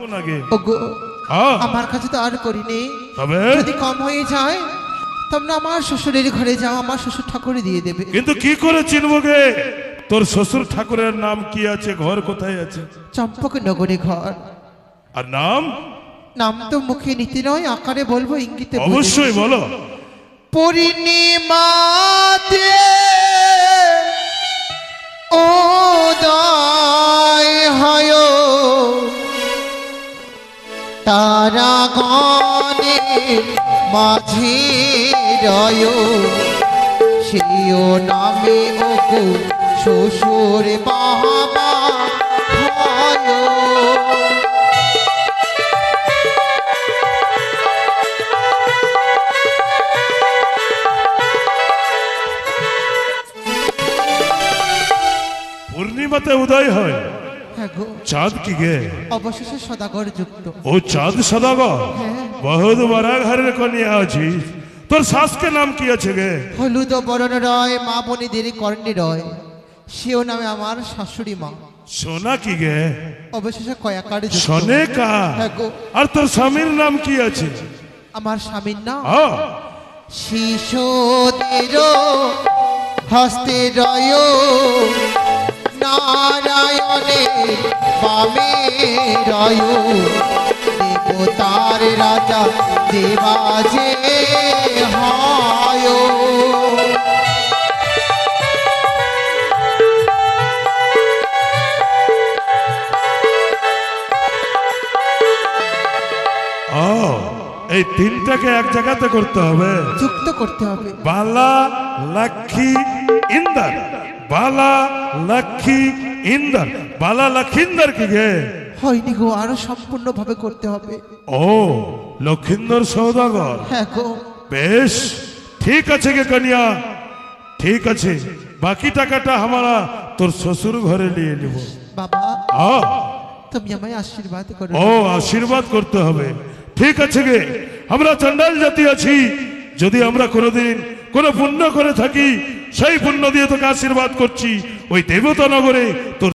ওগো হ্যাঁ। আমার কাছে তো আর করিনি তবে? যদি কম হয়ে যায় তোমরা আমার শ্বশুরের ঘরে যাও আমার শ্বশুর ঠাকুরে দিয়ে দেবে। কিন্তু কি করে চিনব গে? তোর শ্বশুর ঠাকুরের নাম কি আছে? ঘর কোথায় আছে? চম্পক নগরে ঘর। আর নাম? নাম তো মুখে নীতি নয় আকারে বলব ইঙ্গিতে অবশ্যই। বলো। পূর্ণিমাতে তারা গণে মাঝে রয়। সেও নামে ওগো শ্বশুর বাবা পূর্ণিমাতে উদয় হয়। চাঁদ কি গে? অবশেষে সদাগর যুক্ত। ও চাঁদ সদাগর? হ্যাঁ। বহুত বড় ঘরের কনিয়া আছিস তোর শাসকে নাম কি আছে গে? হলুদ বরণ রয় মা বনিদের কর্ণে রয়। সেও নামে আমার শাশুড়ি মা। সোনা কি গে? অবশেষে কয়াকার। সনে কা? হ্যাঁ আর তোর স্বামীর নাম কি আছে? আমার স্বামীর নাম হ্যাঁ শিশুদের হস্তে রয়। নারায়ণে বামে রয়। দেবতার রাজা দেবাজে হয়। এই তিনটাকে এক জায়গাতে করতে হবে। যুক্ত করতে হবে। বালা লক্ষ্মী ইন্দর। বালা লক্ষ্মী ইন্দর। বালা লক্ষিন্দর কি গে? হয়নি গো আরও সম্পূর্ণভাবে করতে হবে। ও লক্ষিন্দর সৌদাগর। হ্যাঁ গো। বেশ ঠিক আছে গে কনিয়া। ঠিক আছে বাকি টাকাটা আমরা তোর শ্বশুর ঘরে নিয়ে নিব। বাবা আ, তুমি আমায় আশীর্বাদ করো। ও আশীর্বাদ করতে হবে। ঠিক আছে গে আমরা চন্ডাল জাতি আছি। যদি আমরা কোনোদিন কোনো পুণ্য করে থাকি সেই পুণ্য দিয়ে তোকে আশীর্বাদ করছি। ওই দেবতা নগরে তোর